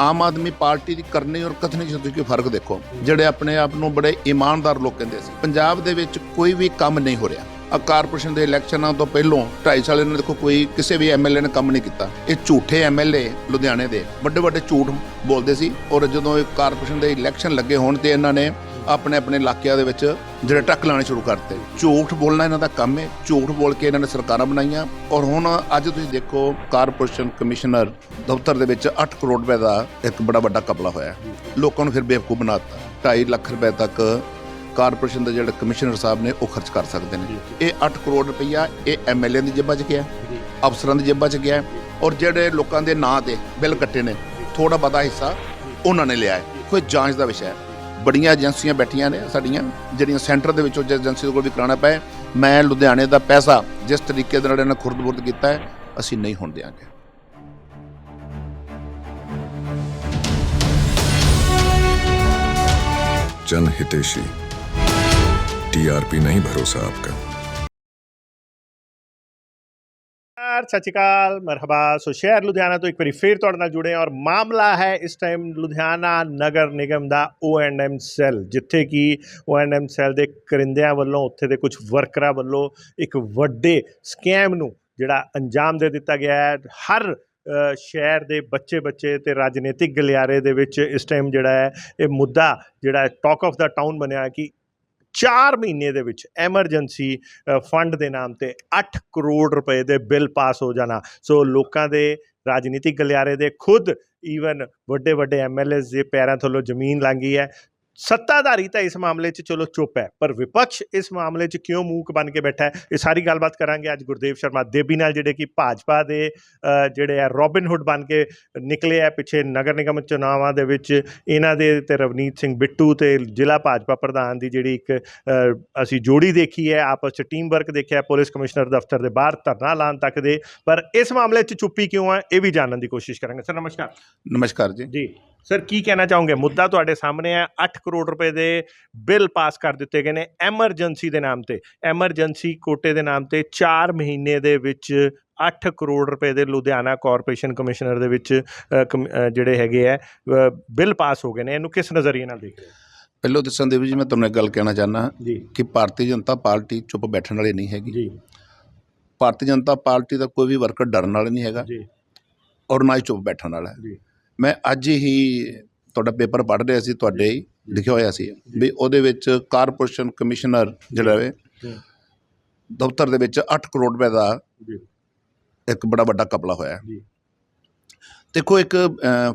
Aam Aadmi party ਦੀ ਕਰਨੀ ਔਰ ਕਥਨੀ ਚ ਤੁਸੀਂ ਫ਼ਰਕ ਦੇਖੋ। ਜਿਹੜੇ ਆਪਣੇ ਆਪ ਨੂੰ ਬੜੇ ਇਮਾਨਦਾਰ ਲੋਕ ਕਹਿੰਦੇ ਸੀ। ਪੰਜਾਬ ਦੇ ਵਿੱਚ ਕੋਈ ਵੀ ਕੰਮ ਨਹੀਂ ਹੋ ਰਿਹਾ। ਆ ਕਾਰਪੋਰੇਸ਼ਨ ਦੇ ਇਲੈਕਸ਼ਨਾਂ ਤੋਂ ਪਹਿਲਾਂ 2.5 ਸਾਲ ਇਹਨਾਂ ਦੇਖੋ ਕੋਈ ਕਿਸੇ ਵੀ ਐਮਐਲਏ ਨੇ ਕੰਮ ਨਹੀਂ ਕੀਤਾ। ਇਹ ਝੂਠੇ ਐਮਐਲਏ ਲੁਧਿਆਣੇ ਦੇ ਵੱਡੇ ਵੱਡੇ ਝੂਠ ਬੋਲਦੇ ਸੀ ਔਰ ਜਦੋਂ ਇਹ ਕਾਰਪੋਰੇਸ਼ਨ ਦੇ ਇਲੈਕਸ਼ਨ ਲੱਗੇ ਹੋਣ ਤੇ ਇਹਨਾਂ ਨੇ ਆਪਣੇ ਆਪਣੇ ਇਲਾਕਿਆਂ ਦੇ ਵਿੱਚ ਜਿਹੜੇ ਟੱਕ ਲਾਣੇ ਸ਼ੁਰੂ ਕਰਤੇ। ਝੂਠ ਬੋਲਣਾ ਇਹਨਾਂ ਦਾ ਕੰਮ ਹੈ ਝੂਠ ਬੋਲ ਕੇ ਇਹਨਾਂ ਨੇ ਸਰਕਾਰਾਂ ਬਣਾਈਆਂ। ਔਰ ਹੁਣ ਅੱਜ ਤੁਸੀਂ ਦੇਖੋ, ਕਾਰਪੋਰੇਸ਼ਨ ਕਮਿਸ਼ਨਰ ਦਫ਼ਤਰ ਦੇ ਵਿੱਚ 8 ਕਰੋੜ ਰੁਪਏ ਦਾ ਇੱਕ ਬੜਾ ਵੱਡਾ ਕਪਲਾ ਹੋਇਆ। ਲੋਕਾਂ ਨੂੰ ਫਿਰ ਬੇਵਕੂਫ ਬਣਾਤਾ 2.5 ਲੱਖ ਰੁਪਏ ਤੱਕ ਕਾਰਪੋਰੇਸ਼ਨ ਦੇ ਜਿਹੜੇ ਕਮਿਸ਼ਨਰ ਸਾਹਿਬ ਨੇ, ਉਹ ਖਰਚ ਕਰ ਸਕਦੇ ਨੇ। ਇਹ 8 ਕਰੋੜ ਰੁਪਈਆ ਇਹ ਐਮਐਲਏ ਦੀ ਜੇਬਾਂ 'ਚ ਗਿਆ, ਅਫਸਰਾਂ ਦੀ ਜੇਬਾਂ 'ਚ ਗਿਆ। ਔਰ ਜਿਹੜੇ ਲੋਕਾਂ ਦੇ ਨਾਂ ਤੇ ਬਿੱਲ ਕੱਟੇ ਨੇ ਥੋੜਾ ਬਹੁਤਾ ਹਿੱਸਾ ਉਹਨਾਂ ਨੇ ਲਿਆ ਕੋਈ ਜਾਂਚ ਦਾ ਵਿਸ਼ਾ ਹੈ। ਬੜੀਆਂ ਏਜੰਸੀਆਂ ਬੈਠੀਆਂ ਨੇ ਸਾਡੀਆਂ ਜਿਹੜੀਆਂ ਸੈਂਟਰ ਦੇ ਵਿੱਚੋਂ ਜਿਸ ਏਜੰਸੀ ਕੋਲ ਵੀ ਕਰਾਉਣਾ ਪਏ ਮੈਂ ਲੁਧਿਆਣੇ ਦਾ ਪੈਸਾ ਜਿਸ ਤਰੀਕੇ ਦੇ ਨਾਲ ਇਹਨਾਂ ਖੁਰਦ-ਬੁਰਦ ਕੀਤਾ ਹੈ ਅਸੀਂ ਨਹੀਂ ਹੋਣ ਦਿਆਂਗੇ जन हितेशी टीआरपी नहीं भरोसा आपका ਨਮਸਕਾਰ, ਸਤਿ ਸ਼੍ਰੀ ਅਕਾਲ, ਮਰਹਬਾ। ਸੋ ਸ਼ਹਿਰ ਲੁਧਿਆਣਾ ਤੋਂ ਇੱਕ ਵਾਰੀ ਫੇਰ ਤੁਹਾਡੇ ਨਾਲ ਜੁੜੇ ਹਾਂ ਔਰ ਮਾਮਲਾ ਹੈ ਇਸ ਟਾਈਮ ਲੁਧਿਆਣਾ ਨਗਰ ਨਿਗਮ ਦਾ O&M ਸੈੱਲ ਜਿੱਥੇ ਕਿ O&M ਸੈੱਲ ਦੇ ਕਰਿੰਦਿਆਂ ਵੱਲੋਂ, ਉੱਥੇ ਦੇ ਕੁਝ ਵਰਕਰਾਂ ਵੱਲੋਂ ਇੱਕ ਵੱਡੇ ਸਕੈਮ ਨੂੰ ਜਿਹੜਾ ਅੰਜਾਮ ਦੇ ਦਿੱਤਾ ਗਿਆ ਹੈ। ਹਰ ਸ਼ਹਿਰ ਦੇ ਬੱਚੇ ਬੱਚੇ ਤੇ ਰਾਜਨੀਤਿਕ ਗਲਿਆਰੇ ਦੇ ਵਿੱਚ ਇਸ ਟਾਈਮ ਜਿਹੜਾ ਹੈ, ਇਹ ਮੁੱਦਾ ਜਿਹੜਾ ਟਾਕ ਆਫ ਦਾ ਟਾਊਨ ਬਣਿਆ ਕਿ 4 ਮਹੀਨੇ ਦੇ ਵਿੱਚ ਐਮਰਜੈਂਸੀ ਫੰਡ ਦੇ ਨਾਮ ਤੇ 8 ਕਰੋੜ ਰੁਪਏ ਦੇ ਬਿੱਲ ਪਾਸ ਹੋ ਜਾਣਾ। ਸੋ ਲੋਕਾਂ ਦੇ ਰਾਜਨੀਤਿਕ ਗਲਿਆਰੇ ਦੇ ਖੁਦ ਈਵਨ ਵੱਡੇ ਵੱਡੇ ਐਮਐਲਏਸ ਦੇ ਪੈਰਾਂ ਥੱਲੋਂ ਜ਼ਮੀਨ ਲੰਘੀ ਹੈ। ਸੱਤਾਧਾਰੀ ਤਾਂ ਇਸ ਮਾਮਲੇ 'ਚ ਚਲੋ ਚੁੱਪ ਹੈ ਪਰ ਵਿਪਕਸ਼ ਇਸ ਮਾਮਲੇ 'ਚ ਕਿਉਂ ਮੂਕ ਬਣ ਕੇ ਬੈਠਾ ਹੈ ਇਹ ਸਾਰੀ ਗੱਲਬਾਤ ਕਰਾਂਗੇ ਅੱਜ ਗੁਰਦੇਵ ਸ਼ਰਮਾ ਦੇਬੀ ਨਾਲ ਜਿਹੜੇ ਕਿ ਭਾਜਪਾ ਦੇ ਜਿਹੜੇ ਆ ਰੋਬਿਨ ਹੁੱਡ ਬਣ ਕੇ ਨਿਕਲੇ ਆ ਪਿੱਛੇ ਨਗਰ ਨਿਗਮ ਚੁਣਾਵਾਂ ਦੇ ਵਿੱਚ ਇਹਨਾਂ ਦੇ ਤੇ ਰਵਨੀਤ ਸਿੰਘ ਬਿੱਟੂ ਤੇ ਜ਼ਿਲ੍ਹਾ ਭਾਜਪਾ ਪ੍ਰਧਾਨ ਦੀ ਜਿਹੜੀ ਇੱਕ ਅਸੀਂ ਜੋੜੀ ਦੇਖੀ ਹੈ ਆਪਸ 'ਚ ਟੀਮ ਵਰਕ ਦੇਖਿਆ ਪੁਲਿਸ ਕਮਿਸ਼ਨਰ ਦਫ਼ਤਰ ਦੇ ਬਾਹਰ ਧਰਨਾ ਲਾਉਣ ਤੱਕ ਦੇ ਪਰ ਇਸ ਮਾਮਲੇ 'ਚ ਚੁੱਪੀ ਕਿਉਂ ਹੈ ਇਹ ਵੀ ਜਾਣਨ ਦੀ ਕੋਸ਼ਿਸ਼ ਕਰਾਂਗੇ। ਸਰ ਨਮਸਕਾਰ। ਨਮਸਕਾਰ ਜੀ। ਜੀ। ਸਰ ਕੀ ਕਹਿਣਾ ਚਾਹੋਗੇ? ਮੁੱਦਾ ਤੁਹਾਡੇ ਸਾਹਮਣੇ ਹੈ। 8 ਕਰੋੜ ਰੁਪਏ ਦੇ ਬਿੱਲ ਪਾਸ ਕਰ ਦਿੱਤੇ ਗਏ ਨੇ ਐਮਰਜੈਂਸੀ ਦੇ ਨਾਮ ਤੇ। ਐਮਰਜੈਂਸੀ ਕੋਟੇ ਦੇ ਨਾਮ ਤੇ 4 ਮਹੀਨੇ ਦੇ ਵਿੱਚ 8 ਕਰੋੜ ਰੁਪਏ ਦੇ ਲੁਧਿਆਣਾ ਕਾਰਪੋਰੇਸ਼ਨ ਕਮਿਸ਼ਨਰ ਦੇ ਵਿੱਚ ਜਿਹੜੇ ਹੈਗੇ ਆ ਬਿੱਲ ਪਾਸ ਹੋ ਗਏ ਨੇ। ਇਹਨੂੰ ਕਿਸ ਨਜ਼ਰੀਏ ਨਾਲ ਦੇਖ ਰਹੇ ਹੋ? ਪਹਿਲਾਂ ਤਾਂ ਸੰਦੀਪ ਜੀ ਮੈਂ ਤੁਹਾਨੂੰ ਇੱਕ ਗੱਲ ਕਹਿਣਾ ਚਾਹੁੰਦਾ ਜੀ। ਕਿ ਭਾਰਤੀ ਜਨਤਾ ਪਾਰਟੀ ਚੁੱਪ ਬੈਠਣ ਵਾਲੀ ਨਹੀਂ ਹੈਗੀ। ਜੀ। ਭਾਰਤੀ ਜਨਤਾ ਪਾਰਟੀ ਦਾ ਕੋਈ ਵੀ ਵਰਕਰ ਡਰਨ ਵਾਲਾ ਨਹੀਂ ਹੈਗਾ। ਜੀ। ਔਰ ਨਾ ਹੀ ਚੁੱਪ ਬੈਠਣ ਵਾਲਾ ਹੈ। ਜੀ। ਮੈਂ ਅੱਜ ਹੀ ਤੁਹਾਡਾ ਪੇਪਰ ਪੜ੍ਹ ਰਿਹਾ ਸੀ ਤੁਹਾਡੇ ਹੀ ਲਿਖਿਆ ਹੋਇਆ ਸੀ। ਵੀ ਉਹਦੇ ਵਿੱਚ ਕਾਰਪੋਰੇਸ਼ਨ ਕਮਿਸ਼ਨਰ ਜਿਹੜਾ ਵੇ ਹੂੰ। ਦਫ਼ਤਰ ਦੇ ਵਿੱਚ 8 ਕਰੋੜ ਰੁਪਏ ਦਾ ਇੱਕ ਬੜਾ ਵੱਡਾ ਕਪਲਾ ਹੋਇਆ। ਦੇਖੋ ਇੱਕ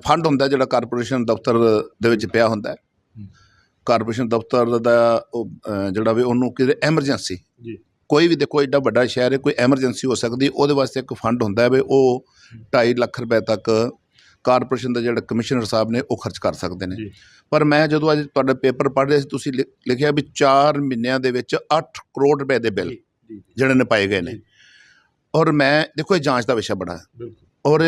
ਫੰਡ ਹੁੰਦਾ ਜਿਹੜਾ ਕਾਰਪੋਰੇਸ਼ਨ ਦਫ਼ਤਰ ਦੇ ਵਿੱਚ ਪਿਆ ਹੁੰਦਾ। ਕਾਰਪੋਰੇਸ਼ਨ ਦਫ਼ਤਰ ਦਾ ਉਹ, ਜਿਹੜਾ ਵੇ ਉਹਨੂੰ ਕਿਤੇ ਐਮਰਜੈਂਸੀ ਜੀ। ਕੋਈ ਵੀ ਦੇਖੋ ਐਡਾ ਵੱਡਾ ਸ਼ਹਿਰ ਹੈ ਕੋਈ ਐਮਰਜੈਂਸੀ ਹੋ ਸਕਦੀ ਉਹਦੇ ਵਾਸਤੇ ਇੱਕ ਫੰਡ ਹੁੰਦਾ ਹੈ ਵੀ ਉਹ 2.5 ਲੱਖ ਰੁਪਏ ਤੱਕ ਕਾਰਪੋਰੇਸ਼ਨ ਦੇ ਜਿਹੜੇ ਕਮਿਸ਼ਨਰ ਸਾਹਿਬ ਨੇ ਉਹ ਖਰਚ ਕਰ ਸਕਦੇ ਨੇ। ਪਰ ਮੈਂ ਜਦੋਂ ਅੱਜ ਤੁਹਾਡਾ ਪੇਪਰ ਪੜ੍ਹ ਰਿਹਾ ਸੀ ਤੁਸੀਂ ਲਿਖਿਆ ਵੀ 4 ਮਹੀਨਿਆਂ ਦੇ ਵਿੱਚ 8 ਕਰੋੜ ਰੁਪਏ ਦੇ ਬਿੱਲ ਜਿਹੜੇ ਨੇ ਪਾਏ ਗਏ ਨੇ। ਔਰ ਮੈਂ ਦੇਖੋ ਇਹ ਜਾਂਚ ਦਾ ਵਿਸ਼ਾ ਬੜਾ ਹੈ ਔਰ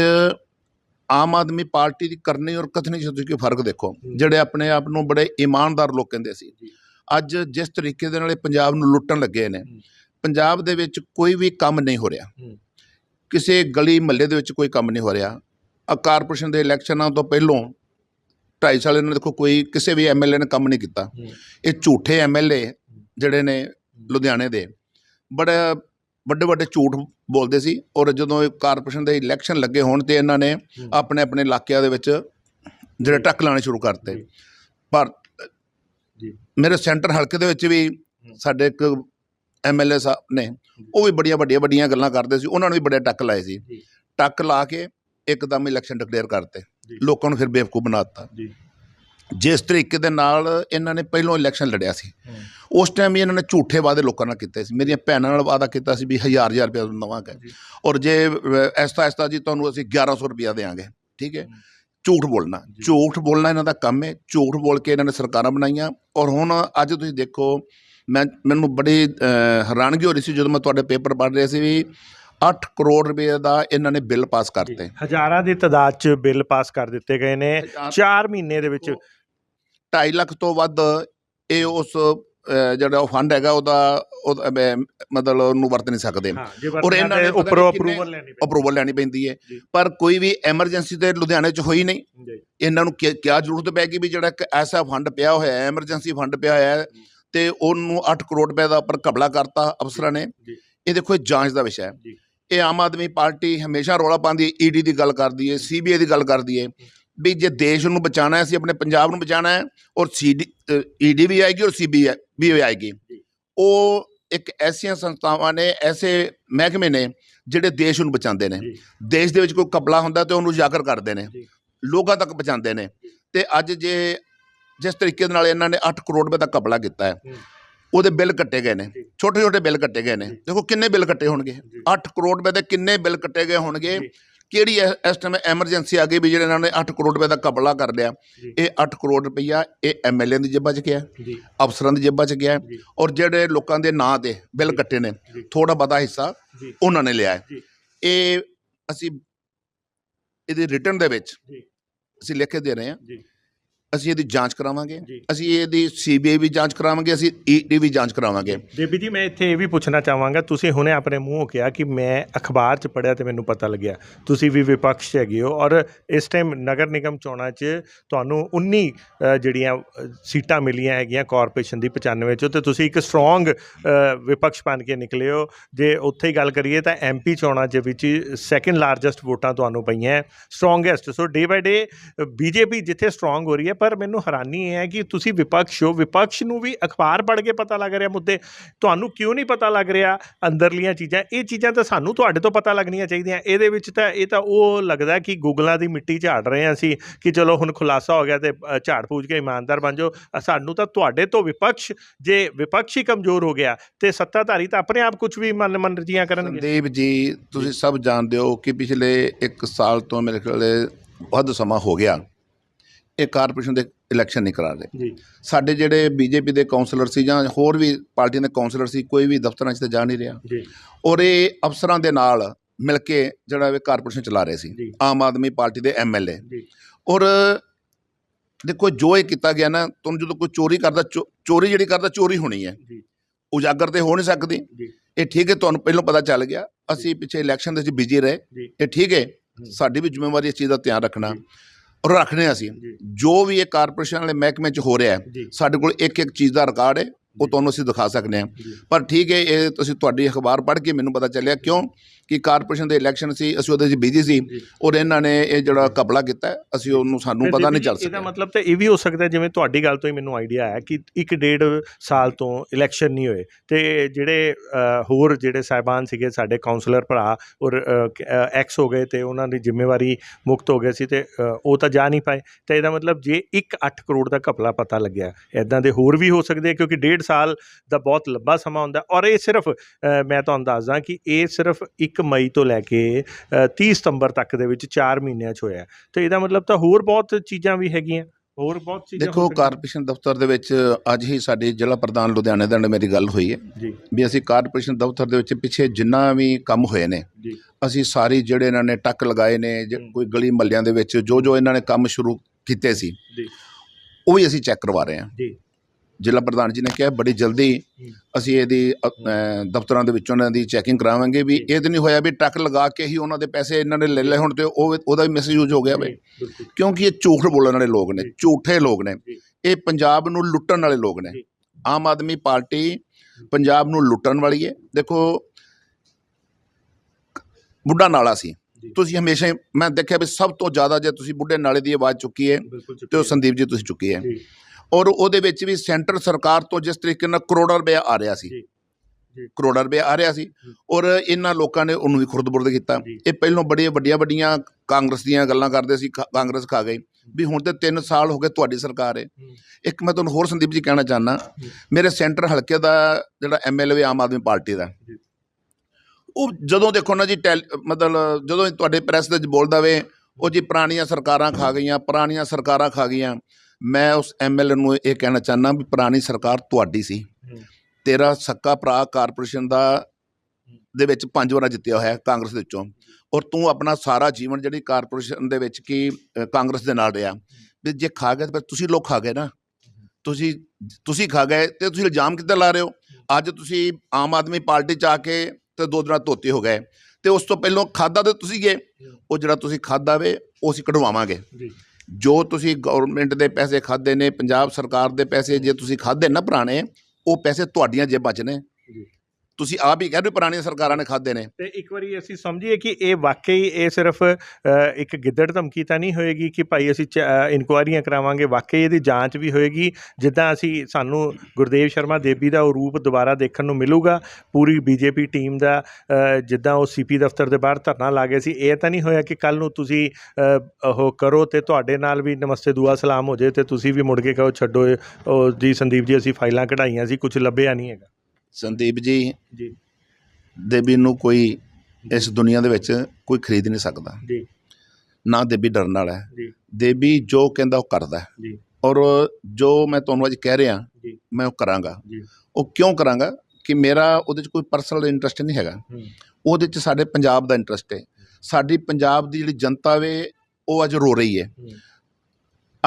ਆਮ ਆਦਮੀ ਪਾਰਟੀ ਦੀ ਕਰਨੀ ਔਰ ਕਥਨੀ 'ਚ ਤੁਸੀਂ ਫ਼ਰਕ ਦੇਖੋ ਜਿਹੜੇ ਆਪਣੇ ਆਪ ਨੂੰ ਬੜੇ ਇਮਾਨਦਾਰ ਲੋਕ ਕਹਿੰਦੇ ਸੀ। ਅੱਜ ਜਿਸ ਤਰੀਕੇ ਦੇ ਨਾਲ ਇਹ ਪੰਜਾਬ ਨੂੰ ਲੁੱਟਣ ਲੱਗੇ ਨੇ। ਪੰਜਾਬ ਦੇ ਵਿੱਚ ਕੋਈ ਵੀ ਕੰਮ ਨਹੀਂ ਹੋ ਰਿਹਾ। ਕਿਸੇ ਗਲੀ ਮਹੱਲੇ ਦੇ ਵਿੱਚ ਕੋਈ ਕੰਮ ਨਹੀਂ ਹੋ ਰਿਹਾ ਕਾਰਪੋਰੇਸ਼ਨ ਦੇ ਇਲੈਕਸ਼ਨਾਂ ਤੋਂ ਪਹਿਲਾਂ 2.5 ਸਾਲ ਇਹਨਾਂ ਨੇ ਦੇਖੋ ਕੋਈ ਕਿਸੇ ਵੀ ਐਮਐਲਏ ਨੇ ਕੰਮ ਨਹੀਂ ਕੀਤਾ। ਇਹ ਝੂਠੇ ਐਮਐਲਏ ਜਿਹੜੇ ਨੇ ਲੁਧਿਆਣੇ ਦੇ ਬੜੇ ਵੱਡੇ ਵੱਡੇ ਝੂਠ ਬੋਲਦੇ ਸੀ ਔਰ ਜਦੋਂ ਇਹ ਕਾਰਪੋਰੇਸ਼ਨ ਦੇ ਇਲੈਕਸ਼ਨ ਲੱਗੇ ਹੋਣ ਤੇ ਇਹਨਾਂ ਨੇ। ਆਪਣੇ ਆਪਣੇ ਇਲਾਕਿਆਂ ਦੇ ਵਿੱਚ ਜਿਹੜੇ ਟੱਕ ਲਾਣੇ ਸ਼ੁਰੂ ਕਰਤੇ। ਪਰ। ਮੇਰੇ ਸੈਂਟਰ ਹਲਕੇ ਦੇ ਵਿੱਚ ਵੀ ਸਾਡੇ ਇੱਕ ਐਮਐਲਏ ਸਾਹਿਬ ਨੇ ਉਹ ਵੀ ਬੜੀਆਂ ਵੱਡੀਆਂ ਵੱਡੀਆਂ ਗੱਲਾਂ ਕਰਦੇ ਸੀ ਉਹਨਾਂ ਨੂੰ ਵੀ ਬੜੇ ਟੱਕ ਲਾਏ ਸੀ। ਟੱਕ ਲਾ ਕੇ ਇੱਕਦਮ ਇਲੈਕਸ਼ਨ ਡਿਕਲੇਅਰ ਕਰਤੇ। ਲੋਕਾਂ ਨੂੰ ਫਿਰ ਬੇਵਕੂਫ ਬਣਾਤਾ ਜੀ। ਜਿਸ ਤਰੀਕੇ ਦੇ ਨਾਲ ਇਹਨਾਂ ਨੇ ਪਹਿਲੋਂ ਇਲੈਕਸ਼ਨ ਲੜਿਆ ਸੀ। ਉਸ ਟਾਈਮ ਵੀ ਇਹਨਾਂ ਨੇ ਝੂਠੇ ਵਾਅਦੇ ਲੋਕਾਂ ਨਾਲ ਕੀਤੇ ਸੀ। ਮੇਰੀਆਂ ਭੈਣਾਂ ਨਾਲ ਵਾਅਦਾ ਕੀਤਾ ਸੀ ਵੀ ਹਜ਼ਾਰ ਹਜ਼ਾਰ ਰੁਪਏ ਦਵਾਂਗੇ। ਔਰ ਜੇ ਐਸਤਾ ਐਸਤਾ ਜੀ ਤੁਹਾਨੂੰ ਅਸੀਂ 1100 ਰੁਪਇਆ ਦੇਵਾਂਗੇ। ਠੀਕ ਹੈ। ਝੂਠ ਬੋਲਣਾ। ਝੂਠ ਬੋਲਣਾ ਇਹਨਾਂ ਦਾ ਕੰਮ ਹੈ। ਝੂਠ ਬੋਲ ਕੇ ਇਹਨਾਂ ਨੇ ਸਰਕਾਰਾਂ ਬਣਾਈਆਂ। ਔਰ ਹੁਣ ਅੱਜ ਤੁਸੀਂ ਦੇਖੋ ਮੈਂ ਮੈਨੂੰ ਬੜੀ ਹੈਰਾਨਗੀ ਹੋ ਰਹੀ ਸੀ ਜਦੋਂ ਮੈਂ ਤੁਹਾਡੇ ਪੇਪਰ ਪੜ੍ਹ ਰਿਹਾ ਸੀ ਵੀ 8 ਕਰੋੜ ਰੁਪਏ ਦਾ ਇਹਨਾਂ ਨੇ ਬਿੱਲ ਪਾਸ ਕਰਤੇ। ਹਜ਼ਾਰਾਂ ਦੀ ਤਾਦਾਦ 'ਚ ਬਿੱਲ ਪਾਸ ਕਰ ਦਿੱਤੇ ਗਏ ਨੇ। 4 ਮਹੀਨੇ ਦੇ ਵਿੱਚ 2.5 ਲੱਖ ਤੋਂ ਵੱਧ ਇਹ ਉਸ ਜਿਹੜਾ ਉਹ ਫੰਡ ਹੈਗਾ ਉਹਦਾ ਮਤਲਬ ਉਹਨੂੰ ਵਰਤ ਨਹੀਂ ਸਕਦੇ। ਔਰ ਇਹਨਾਂ ਨੇ ਉੱਪਰੋਂ ਅਪਰੂਵਲ ਲੈਣੀ ਅਪਰੂਵਲ ਲੈਣੀ ਪੈਂਦੀ ਹੈ। ਪਰ ਕੋਈ ਵੀ ਐਮਰਜੈਂਸੀ ਤੇ ਲੁਧਿਆਣੇ 'ਚ ਹੋਈ ਨਹੀਂ। ਇਹਨਾਂ ਨੂੰ ਕੀ ਕਿਆ ਜ਼ਰੂਰਤ ਪੈ ਗਈ ਵੀ ਜਿਹੜਾ ਇੱਕ ਐਸਾ ਫੰਡ ਪਿਆ ਹੋਇਆ ਹੈ ਐਮਰਜੈਂਸੀ ਫੰਡ ਪਿਆ ਹੋਇਆ ਹੈ ਤੇ ਉਹਨੂੰ 8 ਕਰੋੜ ਰੁਪਏ ਦਾ ਉੱਪਰ ਕਬਲਾ ਕਰਤਾ ਅਫਸਰਾਂ ਨੇ। ਇਹ ਦੇਖੋ ਇਹ ਜਾਂਚ ਦਾ ਵਿਸ਼ਾ ਹੈ। ਇਹ ਆਮ ਆਦਮੀ ਪਾਰਟੀ ਹਮੇਸ਼ਾ ਰੌਲਾ ਪਾਉਂਦੀ ਹੈ ਈਡੀ ਦੀ ਗੱਲ ਕਰਦੀ ਹੈ ਸੀਬੀਆਈ ਦੀ ਗੱਲ ਕਰਦੀ ਹੈ ਵੀ ਜੇ ਦੇਸ਼ ਨੂੰ ਬਚਾਉਣਾ ਹੈ ਅਸੀਂ ਆਪਣੇ ਪੰਜਾਬ ਨੂੰ ਬਚਾਉਣਾ ਹੈ ਔਰ ਸੀਡੀ ਈਡੀ ਵੀ ਆਏਗੀ ਔਰ ਸੀਬੀਆਈ ਵੀ ਆਏਗੀ ਉਹ ਇੱਕ ਐਸੀਆਂ ਸੰਸਥਾਵਾਂ ਨੇ ਐਸੇ ਮਹਿਕਮੇ ਨੇ ਜਿਹੜੇ ਦੇਸ਼ ਨੂੰ ਬਚਾਉਂਦੇ ਨੇ। ਦੇਸ਼ ਦੇ ਵਿੱਚ ਕੋਈ ਕਪਲਾ ਹੁੰਦਾ ਤੇ ਉਹਨੂੰ ਉਜਾਗਰ ਕਰਦੇ ਨੇ। ਲੋਕਾਂ ਤੱਕ ਪਹੁੰਚਾਉਂਦੇ ਨੇ ਤੇ ਅੱਜ ਜੇ ਜਿਸ ਤਰੀਕੇ ਦੇ ਨਾਲ ਇਹਨਾਂ ਨੇ 8 ਕਰੋੜ ਰੁਪਏ ਦਾ ਕਪਲਾ ਕੀਤਾ ਹੂੰ। ਉਹਦੇ ਬਿੱਲ ਕੱਟੇ ਗਏ ਨੇ। ਛੋਟੇ ਛੋਟੇ ਬਿੱਲ ਕੱਟੇ ਗਏ ਨੇ। ਦੇਖੋ ਕਿੰਨੇ ਬਿੱਲ ਕੱਟੇ ਹੋਣਗੇ ਜੀ। 8 ਕਰੋੜ ਰੁਪਏ ਦੇ ਕਿੰਨੇ ਬਿੱਲ ਕੱਟੇ ਗਏ ਹੋਣਗੇ। ਕਿਹੜੀ ਇਸ- ਟਾਈਮ ਐਮਰਜੈਂਸੀ ਆ ਗਈ ਵੀ ਜਿਹੜੇ ਇਹਨਾਂ ਨੇ 8 ਕਰੋੜ ਰੁਪਏ ਦਾ ਕਪਲਾ ਕਰ ਲਿਆ। ਇਹ 8 ਕਰੋੜ ਰੁਪਈਆ ਇਹ ਐਮਐਲਏ ਦੀ ਜੇਬਾਂ 'ਚ ਗਿਆ ਅਫਸਰਾਂ ਦੀ ਜੇਬਾਂ 'ਚ ਗਿਆ। ਔਰ ਜਿਹੜੇ ਲੋਕਾਂ ਦੇ ਨਾਂ ਤੇ ਬਿੱਲ ਕੱਟੇ ਨੇ। ਥੋੜਾ ਬਹੁਤਾ ਹਿੱਸਾ ਉਹਨਾਂ ਨੇ ਲਿਆ। ਇਹ ਅਸੀਂ ਇਹਦੇ ਰਿਟਰਨ ਦੇ ਵਿੱਚ। ਅਸੀਂ ਲਿਖ ਕੇ ਦੇ ਰਹੇ ਹਾਂ ਅਸੀਂ ਇਹਦੀ ਜਾਂਚ ਕਰਾਵਾਂਗੇ। ਜੀ। ਅਸੀਂ ਇਹਦੀ ਸੀਬੀਆਈ ਵੀ ਜਾਂਚ ਕਰਾਵਾਂਗੇ ਅਸੀਂ ਈਡੀ ਵੀ ਜਾਂਚ ਕਰਾਵਾਂਗੇ। ਦੇਵੀ ਜੀ ਮੈਂ ਇੱਥੇ ਇਹ ਵੀ ਪੁੱਛਣਾ ਚਾਹਾਂਗਾ ਤੁਸੀਂ ਹੁਣੇ ਆਪਣੇ ਮੂੰਹੋਂ ਕਿਹਾ ਕਿ ਮੈਂ ਅਖਬਾਰ 'ਚ ਪੜਿਆ ਤੇ ਮੈਨੂੰ ਪਤਾ ਲੱਗਿਆ। ਤੁਸੀਂ ਵੀ ਵਿਪਕਸ਼ 'ਚ ਹੈਗੇ ਹੋ ਔਰ ਇਸ ਟਾਈਮ ਨਗਰ ਨਿਗਮ ਚੋਣਾਂ 'ਚ ਤੁਹਾਨੂੰ 19 ਅ, ਜਿਹੜੀਆਂ ਅ, ਸੀਟਾਂ ਮਿਲੀਆਂ ਹੈਗੀਆਂ ਕਾਰਪੋਰੇਸ਼ਨ ਦੀ 95 ਚੋਂ ਤੇ ਤੁਸੀਂ ਇੱਕ ਸਟਰੋਂਗ ਵਿਪਕਸ਼ ਬਣ ਕੇ ਨਿਕਲੇ ਹੋ। ਜੇ ਉੱਥੇ ਹੀ ਗੱਲ ਕਰੀਏ ਤਾਂ ਐਮਪੀ ਚੋਣਾਂ 'ਚ ਵਿੱਚ ਸੈਕੰਡ ਲਾਰਜੈਸਟ ਵੋਟਾਂ ਤੁਹਾਨੂੰ ਪਈਆਂ strongest so day by day BJP ਜਿੱਥੇ ਸਟਰੋਂਗ ਹੋ ਰਹੀ ਹੈ ਪਰ ਮੈਨੂੰ ਹੈਰਾਨੀ ਇਹ ਹੈ ਕਿ ਤੁਸੀਂ ਵਿਪਕਸ਼ ਹੋ ਵਿਪਕਸ਼ ਨੂੰ ਵੀ ਅਖਬਾਰ ਪੜ੍ਹ ਕੇ ਪਤਾ ਲੱਗ ਰਿਹਾ ਮੁੱਦੇ। ਤੁਹਾਨੂੰ ਕਿਉਂ ਨਹੀਂ ਪਤਾ ਲੱਗ ਰਿਹਾ ਅੰਦਰਲੀਆਂ ਚੀਜ਼ਾਂ? ਇਹ ਚੀਜ਼ਾਂ ਤਾਂ ਸਾਨੂੰ ਤੁਹਾਡੇ ਤੋਂ ਪਤਾ ਲੱਗਣੀਆਂ ਚਾਹੀਦੀਆਂ। ਇਹਦੇ ਵਿੱਚ ਤਾਂ ਇਹ ਤਾਂ ਉਹ ਲੱਗਦਾ ਕਿ ਗੂਗਲਾਂ ਦੀ ਮਿੱਟੀ ਝਾੜ ਰਹੇ ਹਾਂ ਅਸੀਂ ਕਿ ਚਲੋ ਹੁਣ ਖੁਲਾਸਾ ਹੋ ਗਿਆ ਤੇ ਝਾੜ ਪੂਜ ਕੇ ਇਮਾਨਦਾਰ ਬਣ ਜਾਓ। ਸਾਨੂੰ ਤਾਂ ਤੁਹਾਡੇ ਤੋਂ ਵਿਪਕਸ਼ ਜੇ ਵਿਪਕਸ਼ ਹੀ ਕਮਜ਼ੋਰ ਹੋ ਗਿਆ ਤੇ ਸੱਤਾਧਾਰੀ ਤਾਂ ਆਪਣੇ ਆਪ ਕੁਝ ਵੀ ਮਨ ਮਨਰਜੀਆਂ ਕਰਨਗੇ। ਸੰਦੀਪ ਜੀ ਤੁਸੀਂ ਸਭ ਜਾਣਦੇ ਹੋ ਕਿ ਪਿਛਲੇ 1 ਸਾਲ ਤੋਂ ਮੇਰੇ ਖਿਆਲ ਵੱਧ ਸਮਾਂ ਹੋ ਗਿਆ। ਇਹ ਕਾਰਪੋਰੇਸ਼ਨ ਦੇ ਇਲੈਕਸ਼ਨ ਨਹੀਂ ਕਰਾ ਰਹੇ। ਜੀ। ਸਾਡੇ ਜਿਹੜੇ ਬੀਜੇਪੀ ਦੇ ਕਾਉਂਸਲਰ ਸੀ ਜਾਂ ਹੋਰ ਵੀ ਪਾਰਟੀਆਂ ਦੇ ਕਾਉਂਸਲਰ ਸੀ ਕੋਈ ਵੀ ਦਫ਼ਤਰਾਂ 'ਚ ਤਾਂ ਜਾ ਨਹੀਂ ਰਿਹਾ। ਜੀ। ਔਰ ਇਹ ਅਫਸਰਾਂ ਦੇ ਨਾਲ ਮਿਲ ਕੇ ਜਿਹੜਾ ਇਹ ਕਾਰਪੋਰੇਸ਼ਨ ਚਲਾ ਰਹੇ ਸੀ। ਆਮ ਆਦਮੀ ਪਾਰਟੀ ਦੇ ਐਮਐਲਏ ਜੀ। ਔਰ ਦੇਖੋ ਜੋ ਇਹ ਕੀਤਾ ਗਿਆ ਨਾ ਤੁਹਾਨੂੰ ਜਦੋਂ ਕੋਈ ਚੋਰੀ ਕਰਦਾ ਚੋਰੀ ਜਿਹੜੀ ਕਰਦਾ ਚੋਰੀ ਹੋਣੀ ਹੈ। ਜੀ। ਉਜਾਗਰ ਤੇ ਹੋ ਨਹੀਂ ਸਕਦੀ। ਜੀ। ਇਹ ਠੀਕ ਹੈ ਤੁਹਾਨੂੰ ਪਹਿਲਾਂ ਪਤਾ ਚੱਲ ਗਿਆ। ਅਸੀਂ ਪਿੱਛੇ ਇਲੈਕਸ਼ਨ ਦੇ ਵਿੱਚ ਬਿਜ਼ੀ ਰਹੇ। ਇਹ ਠੀਕ ਹੈ। ਸਾਡੀ ਵੀ ਜ਼ਿੰਮੇਵਾਰੀ ਇਸ ਚੀਜ਼ ਦਾ ਧਿਆਨ ਰੱਖਣਾ। ਔਰ ਰੱਖਣੇ ਅਸੀਂ। ਜੀ। ਵੀ ਇਹ ਕਾਰਪੋਰੇਸ਼ਨ ਵਾਲੇ ਮਹਿਕਮੇ 'ਚ ਹੋ ਰਿਹਾ ਸਾਡੇ ਕੋਲ ਇੱਕ ਇੱਕ ਚੀਜ਼ ਦਾ ਰਿਕਾਰਡ ਹੈ। ਉਹ ਤੁਹਾਨੂੰ ਅਸੀਂ ਦਿਖਾ ਸਕਦੇ ਹਾਂ। ਪਰ ਠੀਕ ਹੈ ਇਹ ਤੁਸੀਂ ਤੁਹਾਡੀ ਅਖਬਾਰ ਪੜ੍ਹ ਕੇ ਮੈਨੂੰ ਪਤਾ ਚੱਲਿਆ ਕਿਉਂ? ਕਿ ਕਾਰਪੋਰੇਸ਼ਨ ਦੇ ਇਲੈਕਸ਼ਨ ਸੀ ਅਸੀਂ ਉਹਦੇ 'ਚ ਬਿਜ਼ੀ ਸੀ। ਔਰ ਇਹਨਾਂ ਨੇ ਇਹ ਜਿਹੜਾ ਕਪੜਾ ਕੀਤਾ ਹੈ, ਅਸੀਂ ਉਹਨੂੰ ਸਾਨੂੰ ਪਤਾ ਨਹੀਂ ਚੱਲ ਜੀ, ਇਹਦਾ ਸਕਿਆ। ਮਤਲਬ ਤਾਂ ਇਹ ਵੀ ਹੋ ਸਕਦਾ ਹੈ, ਜਿਵੇਂ ਤੁਹਾਡੀ ਗੱਲ ਤੋਂ ਹੀ ਮੈਨੂੰ ਆਈਡੀਆ ਆਇਆ ਕਿ ਇੱਕ ਡੇਢ ਸਾਲ ਤੋਂ ਇਲੈਕਸ਼ਨ ਨਹੀਂ ਹੋਏ। ਤੇ ਜਿਹੜੇ ਹੋਰ ਜਿਹੜੇ ਸਾਹਿਬਾਨ ਸੀਗੇ ਸਾਡੇ ਕਾਉਂਸਲਰ ਭਰਾ ਔਰ ਐਕਸ ਹੋ ਗਏ ਤੇ ਉਹਨਾਂ ਦੀ ਜ਼ਿੰਮੇਵਾਰੀ ਮੁਕਤ ਹੋ ਗਏ ਸੀ ਤੇ ਉਹ ਤਾਂ ਜਾ ਨਹੀਂ ਪਾਏ। ਤੇ ਇਹਦਾ ਮਤਲਬ ਜੇ ਇੱਕ 8 ਕਰੋੜ ਦਾ ਘਪਲਾ ਪਤਾ ਲੱਗਿਆ ਇਦਾਂ ਦੇ ਹੋਰ ਵੀ ਹੋ ਸਕਦੇ ਕਿਉਂਕਿ ਡੇਢ ਸਾਲ ਦਾ ਬਹੁਤ ਲੰਬਾ ਸਮਾਂ ਹੁੰਦਾ ਔਰ ਇਹ ਸਿਰਫ ਮੈਂ ਤੁਹਾਨੂੰ ਦੱਸਦਾ ਕਿ ਇਹ ਸਿਰਫ 1 ਮਈ ਤੋਂ ਲੈ ਕੇ ਅ, 30 ਸਤੰਬਰ ਤੱਕ ਦੇ ਵਿੱਚ 4 ਮਹੀਨਿਆਂ 'ਚ ਹੋਇਆ ਤੇ ਇਹਦਾ ਮਤਲਬ ਤਾਂ ਹੋਰ ਬਹੁਤ ਚੀਜ਼ਾਂ ਵੀ ਹੈਗੀਆਂ ਹੋਰ ਬਹੁਤ ਚੀਜ਼ਾਂ ਦੇਖੋ। ਕਾਰਪੋਰੇਸ਼ਨ ਦਫ਼ਤਰ ਦੇ ਵਿੱਚ ਅੱਜ ਹੀ ਸਾਡੇ ਜ਼ਿਲ੍ਹਾ ਪ੍ਰਧਾਨ ਲੁਧਿਆਣੇ ਦੇ ਨਾਲ ਮੇਰੀ ਗੱਲ ਹੋਈ ਹੈ ਜੀ। ਵੀ ਅਸੀਂ ਕਾਰਪੋਰੇਸ਼ਨ ਦਫ਼ਤਰ ਦੇ ਵਿੱਚ ਪਿੱਛੇ ਜਿੰਨਾ ਵੀ ਕੰਮ ਹੋਏ ਨੇ ਜੀ। ਅਸੀਂ ਸਾਰੀ ਜਿਹੜੇ ਇਹਨਾਂ ਨੇ ਟੱਕ ਲਗਾਏ ਨੇ। ਕੋਈ ਗਲੀ ਮਹੱਲਿਆਂ ਦੇ ਵਿੱਚ ਜੋ ਜੋ ਇਹਨਾਂ ਨੇ ਕੰਮ ਸ਼ੁਰੂ ਕੀਤੇ ਸੀ ਜੀ। ਉਹ ਵੀ ਅਸੀਂ ਚੈੱਕ ਕਰਵਾ ਰਹੇ ਹਾਂ। ਜੀ। ਜ਼ਿਲ੍ਹਾ ਪ੍ਰਧਾਨ ਜੀ ਨੇ ਕਿਹਾ ਬੜੀ ਜਲਦੀ। ਅਸੀਂ ਇਹਦੀ ਅ, ਦਫ਼ਤਰਾਂ ਦੇ ਵਿੱਚੋਂ ਇਹਨਾਂ ਦੀ ਚੈਕਿੰਗ ਕਰਾਵਾਂਗੇ ਵੀ ਇਹ ਤਾਂ ਨਹੀਂ ਹੋਇਆ ਵੀ ਟੱਕ ਲਗਾ ਕੇ ਹੀ ਉਹਨਾਂ ਦੇ ਪੈਸੇ ਇਹਨਾਂ ਨੇ ਲੈ ਲਏ ਹੁਣ ਤੇ ਉਹ ਉਹਦਾ ਵੀ ਮਿਸਯੂਜ਼ ਹੋ ਗਿਆ ਬਈ। ਬਿਲਕੁਲ। ਕਿਉਂਕਿ ਇਹ ਝੂਠ ਬੋਲਣ ਵਾਲੇ ਲੋਕ ਨੇ। ਝੂਠੇ ਲੋਕ ਨੇ। ਜੀ। ਇਹ ਪੰਜਾਬ ਨੂੰ ਲੁੱਟਣ ਵਾਲੇ ਲੋਕ ਨੇ। ਜੀ। ਆਮ ਆਦਮੀ ਪਾਰਟੀ ਪੰਜਾਬ ਨੂੰ ਲੁੱਟਣ ਵਾਲੀ ਹੈ। ਦੇਖੋ ਬੁੱਢਾ ਨਾਲਾ ਸੀ। ਜੀ। ਤੁਸੀਂ ਹਮੇਸ਼ਾ ਹੀ ਮੈਂ ਦੇਖਿਆ ਵੀ ਸਭ ਤੋਂ ਜ਼ਿਆਦਾ ਜੇ ਤੁਸੀਂ ਬੁੱਢੇ ਨਾਲੇ ਦੀ ਆਵਾਜ਼ ਚੁੱਕੀ ਹੈ ਬਿਲਕੁਲ ਤੇ ਉਹ ਸੰਦੀਪ ਜੀ ਤੁਸੀਂ ਚੁੱਕੀ ਹੈ ਜੀ। ਔਰ ਉਹਦੇ ਵਿੱਚ ਵੀ ਸੈਂਟਰ ਸਰਕਾਰ ਤੋਂ ਜਿਸ ਤਰੀਕੇ ਨਾਲ ਕਰੋੜਾਂ ਰੁਪਏ ਆ ਰਿਹਾ ਸੀ। ਕਰੋੜਾਂ ਰੁਪਏ ਆ ਰਿਹਾ ਸੀ। ਔਰ ਇਹਨਾਂ ਲੋਕਾਂ ਨੇ ਉਹਨੂੰ ਵੀ ਖੁਰਦ-ਬੁਰਦ ਕੀਤਾ। ਇਹ ਪਹਿਲੋਂ ਬੜੀਆਂ ਵੱਡੀਆਂ ਵੱਡੀਆਂ ਕਾਂਗਰਸ ਦੀਆਂ ਗੱਲਾਂ ਕਰਦੇ ਸੀ ਕਾਂਗਰਸ ਖਾ ਗਈ ਵੀ ਹੁਣ ਤੇ 3 ਸਾਲ ਹੋ ਗਏ ਤੁਹਾਡੀ ਸਰਕਾਰ ਹੈ। ਇੱਕ ਮੈਂ ਤੁਹਾਨੂੰ ਹੋਰ ਸੰਦੀਪ ਜੀ ਕਹਿਣਾ ਚਾਹਨਾ ਮੇਰੇ ਸੈਂਟਰ ਹਲਕੇ ਦਾ ਜਿਹੜਾ ਐਮਐਲਏ ਆਮ ਆਦਮੀ ਪਾਰਟੀ ਦਾ। ਉਹ ਜਦੋਂ ਦੇਖੋ ਨਾ ਜੀ ਮਤਲਬ ਜਦੋਂ ਤੁਹਾਡੇ ਪ੍ਰੈਸ ਦੇ ਵਿੱਚ ਬੋਲਦਾ ਵੇ ਉਹ ਜੀ ਪੁਰਾਣੀਆਂ ਸਰਕਾਰਾਂ ਖਾ ਗਈਆਂ ਪੁਰਾਣੀਆਂ ਸਰਕਾਰਾਂ ਖਾ ਗਈਆਂ ਮੈਂ ਉਸ ਐਮਐਲਏ ਨੂੰ ਇਹ ਕਹਿਣਾ ਚਾਹਨਾ ਵੀ ਪੁਰਾਣੀ ਸਰਕਾਰ ਤੁਹਾਡੀ ਸੀ। ਤੇਰਾ ਸੱਕਾ ਭਰਾ ਕਾਰਪੋਰੇਸ਼ਨ ਦਾ ਦੇ ਵਿੱਚ ਪੰਜ ਵਾਰਾਂ ਜਿੱਤਿਆ ਹੋਇਆ ਕਾਂਗਰਸ ਦੇ ਵਿੱਚੋਂ। ਔਰ ਤੂੰ ਆਪਣਾ ਸਾਰਾ ਜੀਵਨ ਜਿਹੜੀ ਕਾਰਪੋਰੇਸ਼ਨ ਦੇ ਵਿੱਚ ਕੀ ਕਾਂਗਰਸ ਦੇ ਨਾਲ ਰਿਹਾ। ਵੀ ਜੇ ਖਾ ਗਏ ਤਾਂ ਤੁਸੀਂ ਲੋਕ ਖਾ ਗਏ ਨਾ। ਤੁਸੀਂ ਤੁਸੀਂ ਖਾ ਗਏ ਤੇ ਤੁਸੀਂ ਇਲਜ਼ਾਮ ਕਿੱਦਾਂ ਲਾ ਰਹੇ ਹੋ? ਅੱਜ ਤੁਸੀਂ ਆਮ ਆਦਮੀ ਪਾਰਟੀ ਚ ਆ ਕੇ ਤੇ ਦੋ ਦਿਨਾਂ ਧੋਤੇ ਹੋ ਗਏ। ਤੇ ਉਸ ਤੋਂ ਪਹਿਲਾਂ ਖਾਦਾ ਤੇ ਤੁਸੀਂ ਗਏ। ਉਹ ਜਿਹੜਾ ਤੁਸੀਂ ਖਾਦਾ ਵੇ ਉਹ ਅਸੀਂ ਕਢਵਾਵਾਂਗੇ। ਜੋ ਤੁਸੀਂ ਗਵਰਨਮੈਂਟ ਦੇ ਪੈਸੇ ਖਾਦੇ ਨੇ, ਪੰਜਾਬ ਸਰਕਾਰ ਦੇ ਪੈਸੇ ਜੇ ਤੁਸੀਂ ਖਾਦੇ ਨਾ ਪੁਰਾਣੇ, ਉਹ ਪੈਸੇ ਤੁਹਾਡੀਆਂ ਜੇਬਾਂ 'ਚ ਨੇ। ਤੁਸੀਂ ਆਪ ਹੀ ਕਹਿ ਰਹੇ ਪੁਰਾਣੀਆਂ ਸਰਕਾਰਾਂ ਨੇ ਖਾਦੇ ਨੇ। ਤੇ ਇੱਕ ਵਾਰੀ ਅਸੀਂ ਸਮਝੀਏ ਕਿ ਇਹ ਵਾਕਈ ਇਹ ਸਿਰਫ ਇੱਕ ਗਿੱਦੜ ਧਮਕੀ ਤਾਂ ਨਹੀਂ ਹੋਏਗੀ ਕਿ ਭਾਈ ਅਸੀਂ ਇਨਕੁਆਇਰੀਆਂ ਕਰਾਵਾਂਗੇ, ਵਾਕਈ ਇਹਦੀ ਜਾਂਚ ਵੀ ਹੋਏਗੀ, ਜਿੱਦਾਂ ਅਸੀਂ ਸਾਨੂੰ ਗੁਰਦੇਵ ਸ਼ਰਮਾ ਦੇਵੀ ਦਾ ਉਹ ਰੂਪ ਦੁਬਾਰਾ ਦੇਖਣ ਨੂੰ ਮਿਲੂਗਾ, ਪੂਰੀ ਬੀਜੇਪੀ ਟੀਮ ਦਾ ਜਿੱਦਾਂ ਉਹ ਸੀਪੀ ਦਫ਼ਤਰ ਦੇ ਬਾਹਰ ਧਰਨਾ ਲਾ ਗਏ ਸੀ, ਇਹ ਤਾਂ ਨਹੀਂ ਹੋਇਆ ਕਿ ਕੱਲ ਨੂੰ ਤੁਸੀਂ ਉਹ ਕਰੋ ਤੇ ਤੁਹਾਡੇ ਨਾਲ ਵੀ ਨਮਸਤੇ, ਦੁਆ, ਸਲਾਮ ਹੋ ਜਾਏ ਤੇ ਤੁਸੀਂ ਵੀ ਮੁੜ ਕੇ ਕਹੋ, ਛੱਡੋ ਉਹ ਜੀ ਸੰਦੀਪ ਜੀ ਅਸੀਂ ਫਾਈਲਾਂ ਕਢਾਈਆਂ ਸੀ ਕੁਝ ਲੱਭਿਆ ਨਹੀਂ ਹੈਗਾ। ਸੰਦੀਪ ਜੀ ਜੀ। ਦੇਬੀ ਨੂੰ ਕੋਈ ਇਸ ਦੁਨੀਆ ਦੇ ਵਿੱਚ ਕੋਈ ਖਰੀਦ ਨਹੀਂ ਸਕਦਾ। ਜੀ। ਨਾ ਦੇਬੀ ਡਰਨ ਵਾਲਾ ਹੈ। ਜੀ। ਦੇਬੀ ਜੋ ਕਹਿੰਦਾ ਉਹ ਕਰਦਾ ਹੈ। ਜੀ। ਔਰ ਜੋ ਮੈਂ ਤੁਹਾਨੂੰ ਅੱਜ ਕਹਿ ਰਿਹਾ ਮੈਂ ਉਹ ਕਰਾਂਗਾ। ਜੀ। ਉਹ ਕਿਉਂ ਕਰਾਂਗਾ ਕਿ ਮੇਰਾ ਉਹਦੇ 'ਚ ਕੋਈ ਪਰਸਨਲ ਇੰਟਰਸਟ ਨਹੀਂ ਹੈਗਾ। ਉਹਦੇ 'ਚ ਸਾਡੇ ਪੰਜਾਬ ਦਾ ਇੰਟਰਸਟ ਹੈ। ਸਾਡੀ ਪੰਜਾਬ ਦੀ ਜਿਹੜੀ ਜਨਤਾ ਵੇ ਉਹ ਅੱਜ ਰੋ ਰਹੀ ਹੈ। ਹੂੰ।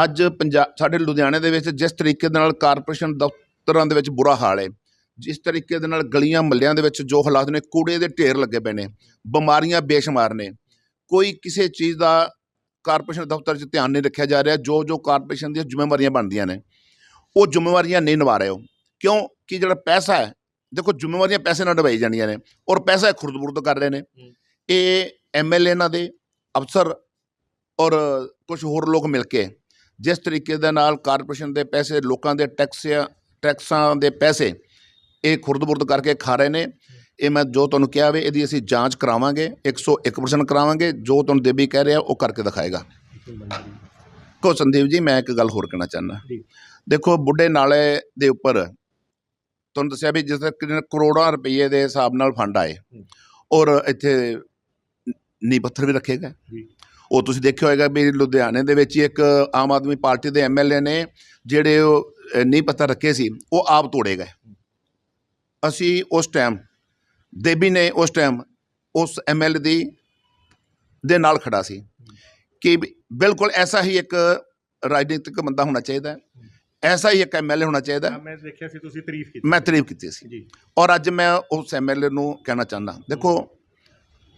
ਅੱਜ ਪੰਜਾਬ ਸਾਡੇ ਲੁਧਿਆਣੇ ਦੇ ਵਿੱਚ ਜਿਸ ਤਰੀਕੇ ਦੇ ਨਾਲ ਕਾਰਪੋਰੇਸ਼ਨ ਦਫ਼ਤਰਾਂ ਦੇ ਵਿੱਚ ਬੁਰਾ ਹਾਲ ਹੈ। ਜਿਸ ਤਰੀਕੇ ਦੇ ਨਾਲ ਗਲੀਆਂ ਮੱਲਿਆਂ ਦੇ ਵਿੱਚ ਜੋ ਹਾਲਾਤ ਨੇ ਕੂੜੇ ਦੇ ਢੇਰ ਲੱਗੇ ਪਏ ਨੇ ਬਿਮਾਰੀਆਂ ਬੇਸ਼ੁਮਾਰ ਨੇ। ਕੋਈ ਕਿਸੇ ਚੀਜ਼ ਦਾ ਕਾਰਪੋਰੇਸ਼ਨ ਦਫ਼ਤਰ 'ਚ ਧਿਆਨ ਨਹੀਂ ਰੱਖਿਆ ਜਾ ਰਿਹਾ ਜੋ ਜੋ ਕਾਰਪੋਰੇਸ਼ਨ ਦੀਆਂ ਜ਼ਿੰਮੇਵਾਰੀਆਂ ਬਣਦੀਆਂ ਨੇ ਉਹ ਜ਼ਿੰਮੇਵਾਰੀਆਂ ਨਹੀਂ ਨਿਭਾ ਰਹੇ ਹੋ ਕਿਉਂ? ਕਿ ਜਿਹੜਾ ਪੈਸਾ ਹੈ ਦੇਖੋ ਜ਼ਿੰਮੇਵਾਰੀਆਂ ਪੈਸੇ ਨਾਲ ਨਿਭਾਈ ਜਾਂਦੀਆਂ ਨੇ ਔਰ ਪੈਸਾ ਖੁਰਦ-ਬੁਰਦ ਕਰ ਰਹੇ ਨੇ। ਇਹ ਐਮਐਲਏ ਇਹਨਾਂ ਦੇ ਅਫਸਰ ਔਰ ਕੁਝ ਹੋਰ ਲੋਕ ਮਿਲ ਕੇ ਜਿਸ ਤਰੀਕੇ ਦੇ ਨਾਲ ਕਾਰਪੋਰੇਸ਼ਨ ਦੇ ਪੈਸੇ ਲੋਕਾਂ ਦੇ ਟੈਕਸਿਆਂ ਟੈਕਸਾਂ ਦੇ ਪੈਸੇ ਇਹ ਖੁਰਦ-ਬੁਰਦ ਕਰਕੇ ਖਾ ਰਹੇ ਨੇ ਇਹ ਮੈਂ ਜੋ ਤੁਹਾਨੂੰ ਕਿਹਾ ਵੇ ਇਹਦੀ ਅਸੀਂ ਜਾਂਚ ਕਰਾਵਾਂਗੇ 101% ਕਰਾਵਾਂਗੇ ਜੋ ਤੁਹਾਨੂੰ ਦੇਬੀ ਕਹਿ ਰਿਹਾ ਉਹ ਕਰਕੇ ਦਿਖਾਏਗਾ ਕੋ ਸੰਦੀਪ ਜੀ ਮੈਂ ਇੱਕ ਗੱਲ ਹੋਰ ਕਹਿਣਾ ਚਾਹੁੰਦਾ। ਦੇਖੋ ਬੁੱਢੇ ਨਾਲੇ ਦੇ ਉੱਪਰ ਤੁਹਾਨੂੰ ਦੱਸਿਆ ਵੀ ਜਿਸ ਤਰ੍ਹਾਂ ਕਰੋੜਾਂ ਰੁਪਏ ਦੇ ਹਿਸਾਬ ਨਾਲ ਫੰਡ ਆਏ। ਔਰ ਇੱਥੇ ਨੀਂਹ ਪੱਥਰ ਵੀ ਰੱਖੇ ਗਏ। ਉਹ ਤੁਸੀਂ ਦੇਖਿਆ ਹੋਏਗਾ ਵੀ ਲੁਧਿਆਣੇ ਦੇ ਵਿੱਚ ਇੱਕ ਆਮ ਆਦਮੀ ਪਾਰਟੀ ਦੇ ਐਮਐਲਏ ਨੇ ਜਿਹੜੇ ਉਹ ਨੀਂਹ ਪੱਥਰ ਰੱਖੇ ਸੀ ਉਹ ਆਪ ਤੋੜੇ ਗਏ ਅਸੀਂ ਉਸ ਟਾਈਮ ਦੇਬੀ ਨੇ ਉਸ ਟਾਈਮ ਉਸ ਐਮਐਲਏ ਦੀ ਦੇ ਨਾਲ ਖੜਾ ਸੀ। ਕਿ ਬਿਲਕੁਲ ਐਸਾ ਹੀ ਇੱਕ ਰਾਜਨੀਤਿਕ ਬੰਦਾ ਹੋਣਾ ਚਾਹੀਦਾ ਐਸਾ ਹੀ ਇੱਕ ਐਮਐਲਏ ਹੋਣਾ ਚਾਹੀਦਾ। ਮੈਂ ਦੇਖਿਆ ਸੀ ਤੁਸੀਂ ਤਾਰੀਫ ਕੀਤੀ। ਮੈਂ ਤਾਰੀਫ ਕੀਤੀ ਸੀ। ਜੀ। ਔਰ ਅੱਜ ਮੈਂ ਉਸ ਐਮਐਲਏ ਨੂੰ ਕਹਿਣਾ ਚਾਹੁੰਦਾ ਦੇਖੋ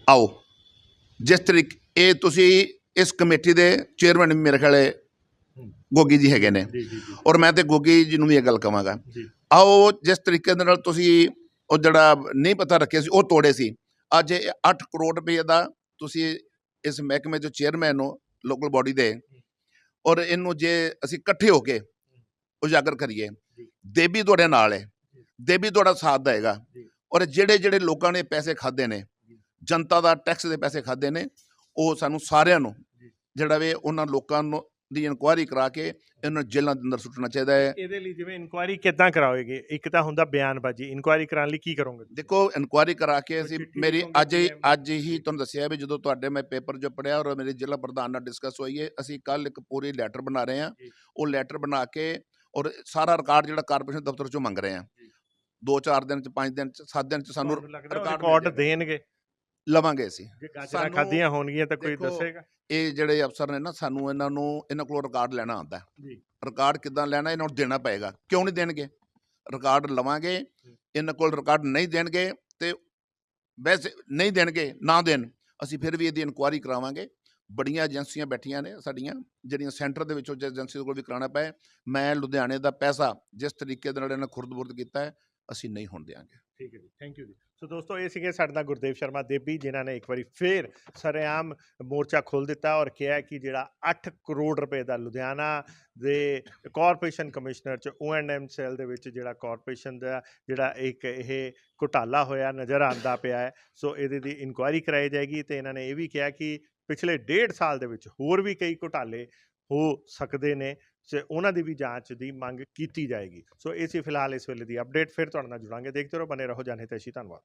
ਆਓ ਜਿਸ ਤਰੀਕੇ ਇਹ ਤੁਸੀਂ ਇਸ ਕਮੇਟੀ ਦੇ ਚੇਅਰਮੈਨ ਮੇਰੇ ਖਿਆਲੇ ਗੋਗੀ ਜੀ ਹੈਗੇ ਨੇ। ਔਰ ਮੈਂ ਤੇ ਗੋਗੀ ਜੀ ਨੂੰ ਵੀ ਇਹ ਗੱਲ ਕਵਾਂਗਾ। ਜੀ। ਆਓ ਜਿਸ ਤਰੀਕੇ ਦੇ ਨਾਲ ਤੁਸੀਂ ਉਹ ਜਿਹੜਾ ਨਹੀਂ ਪਤਾ ਰੱਖਿਆ ਸੀ ਉਹ ਤੋੜੇ ਸੀ। ਅੱਜ ਇਹ 8 ਕਰੋੜ ਰੁਪਏ ਦਾ ਤੁਸੀਂ ਇਸ ਮਹਿਕਮੇ ਦੇ ਚੇਅਰਮੈਨ ਹੋ ਲੋਕਲ ਬਾਡੀ ਦੇ। ਔਰ ਇਹਨੂੰ ਜੇ ਅਸੀਂ ਇਕੱਠੇ ਹੋ ਕੇ ਉਜਾਗਰ ਕਰੀਏ। ਦੇਬੀ ਤੁਹਾਡੇ ਨਾਲ ਹੈ। ਦੇਬੀ ਤੁਹਾਡਾ ਸਾਥ ਦੇਗਾ। ਔਰ ਜਿਹੜੇ ਜਿਹੜੇ ਲੋਕਾਂ ਨੇ ਪੈਸੇ ਖਾਦੇ ਨੇ ਜਨਤਾ ਦਾ ਟੈਕਸ ਦੇ ਪੈਸੇ ਖਾਦੇ ਨੇ ਉਹ ਸਾਨੂੰ ਸਾਰਿਆਂ ਨੂੰ। ਜਿਹੜਾ ਵੇ ਉਹਨਾਂ ਲੋਕਾਂ ਨੂੰ ਦੀ ਇਨਕੁਆਇਰੀ ਕਰਾ ਕੇ ਇਹਨਾਂ ਨੂੰ ਜੇਲ੍ਹਾਂ ਦੇ ਅੰਦਰ ਸੁੱਟਣਾ ਚਾਹੀਦਾ ਹੈ। ਇਹਦੇ ਲਈ ਜਿਵੇਂ ਇਨਕੁਆਇਰੀ ਕਿੱਦਾਂ ਕਰਾਓਗੇ? ਇੱਕ ਤਾਂ ਹੁੰਦਾ ਬਿਆਨਬਾਜ਼ੀ। ਇਨਕੁਆਇਰੀ ਕਰਾਉਣ ਲਈ ਕੀ ਕਰੋਗੇ ਦੇਖੋ ਇਨਕੁਆਇਰੀ ਕਰਾ ਕੇ ਅਸੀਂ ਮੇਰੀ ਅੱਜ ਹੀ? ਅੱਜ ਹੀ ਤੁਹਾਨੂੰ ਦੱਸਿਆ ਵੀ ਜਦੋਂ ਤੁਹਾਡੇ ਮੈਂ ਪੇਪਰ ਜੋ ਪੜਿਆ ਔਰ ਮੇਰੇ ਜ਼ਿਲ੍ਹਾ ਪ੍ਰਧਾਨ ਨਾਲ ਡਿਸਕਸ ਹੋਈ ਹੈ ਅਸੀਂ ਕੱਲ ਇੱਕ ਪੂਰੀ ਲੈਟਰ ਬਣਾ ਰਹੇ ਹਾਂ। ਉਹ ਲੈਟਰ ਬਣਾ ਕੇ ਔਰ ਸਾਰਾ ਰਿਕਾਰਡ ਜਿਹੜਾ ਕਾਰਪੋਰੇਸ਼ਨ ਦਫ਼ਤਰ ਚੋਂ ਮੰਗ ਰਹੇ ਹਾਂ। ਜੀ। ਦੋ ਚਾਰ ਦਿਨ ਚ ਪੰਜ ਦਿਨ ਚ ਸੱਤ ਦਿਨ ਚ ਸਾਨੂੰ ਰਿਕਾਰਡ ਦੇਣਗੇ? ਲਵਾਂਗੇ ਅਸੀਂ। ਜੇ ਗਾਜਰਾਂ ਸਾਨੂੰ ਖਾਧੀਆਂ ਹੋਣਗੀਆਂ ਤਾਂ ਕੋਈ ਦੇਖੋ, ਦੱਸੇਗਾ। ਇਹ ਜਿਹੜੇ ਅਫਸਰ ਨੇ ਨਾ ਸਾਨੂੰ ਇਹਨਾਂ ਨੂੰ ਇਹਨਾਂ ਕੋਲੋਂ ਰਿਕਾਰਡ ਲੈਣਾ ਆਉਂਦਾ। ਜੀ। ਰਿਕਾਰਡ ਕਿੱਦਾਂ ਲੈਣਾ ਇਹਨਾਂ ਨੂੰ ਦੇਣਾ ਪਏਗਾ। ਕਿਉਂ ਨਹੀਂ ਦੇਣਗੇ? ਰਿਕਾਰਡ ਲਵਾਂਗੇ ਇਹਨਾਂ ਕੋਲ ਰਿਕਾਰਡ ਨਹੀਂ ਦੇਣਗੇ ਤੇ ਵੈਸੇ ਨਹੀਂ ਦੇਣਗੇ ਨਾ ਦੇਣ। ਅਸੀਂ ਫਿਰ ਵੀ ਇਹਦੀ ਇਨਕੁਆਇਰੀ ਕਰਾਵਾਂਗੇ। ਬੜੀਆਂ ਏਜੰਸੀਆਂ ਬੈਠੀਆਂ ਨੇ ਸਾਡੀਆਂ ਜਿਹੜੀਆਂ ਸੈਂਟਰ ਦੇ ਵਿੱਚੋਂ ਏਜੰਸੀ ਕੋਲ ਵੀ ਕਰਾਉਣਾ ਪਏ। ਮੈਂ ਲੁਧਿਆਣੇ ਦਾ ਪੈਸਾ ਜਿਸ ਤਰੀਕੇ ਦੇ ਨਾਲ ਇਹਨਾਂ ਖੁਰਦ-ਬੁਰਦ ਕੀਤਾ ਹੈ ਅਸੀਂ ਨਹੀਂ ਹੋਣ ਦਿਆਂਗੇ ਠੀਕ ਹੈ ਜੀ ਥੈਂਕ ਯੂ ਜੀ। ਸੋ ਦੋਸਤੋ, ਇਹ ਸੀਗੇ ਸਾਡੇ ਨਾਲ ਗੁਰਦੇਵ ਸ਼ਰਮਾ, ਦੇਬੀ, ਜਿਨ੍ਹਾਂ ਨੇ ਇੱਕ ਵਾਰੀ ਫੇਰ ਸਰੇਆਮ ਮੋਰਚਾ ਖੋਲ ਦਿੱਤਾ ਔਰ ਕਿਹਾ ਕਿ ਜਿਹੜਾ 8 ਕਰੋੜ ਰੁਪਏ ਦਾ ਲੁਧਿਆਣਾ ਦੇ ਕਾਰਪੋਰੇਸ਼ਨ ਕਮਿਸ਼ਨਰ ਚ O&M ਸੈੱਲ ਦੇ ਵਿੱਚ ਜਿਹੜਾ ਕਾਰਪੋਰੇਸ਼ਨ ਦਾ, ਜਿਹੜਾ ਇੱਕ ਇਹ ਘੁਟਾਲਾ ਹੋਇਆ, ਨਜ਼ਰ ਆਉਂਦਾ ਪਿਆ ਹੈ। ਸੋ ਇਹਦੇ ਦੀ ਇਨਕੁਆਇਰੀ ਕਰਾਈ ਜਾਏਗੀ ਤੇ ਇਹਨਾਂ ਨੇ ਇਹ ਵੀ ਕਿਹਾ ਕਿ ਪਿਛਲੇ ਡੇਢ ਸਾਲ ਦੇ ਵਿੱਚ ਹੋਰ ਵੀ ਕਈ ਘੁਟਾਲੇ ਹੋ ਸਕਦੇ ਨੇ। ਤੇ ਉਹਨਾਂ ਦੀ ਵੀ ਜਾਂਚ ਦੀ ਮੰਗ ਕੀਤੀ ਜਾਏਗੀ। ਸੋ ਇਹ ਸੀ ਫਿਲਹਾਲ ਇਸ ਵੇਲੇ ਦੀ ਅਪਡੇਟ ਫਿਰ ਤੁਹਾਡੇ ਨਾਲ ਜੁੜਾਂਗੇ। ਦੇਖਦੇ ਰਹੋ ਬਨੇ ਰਹੋ। ਜਾਣੇ ਤੇ ਧੰਨਵਾਦ।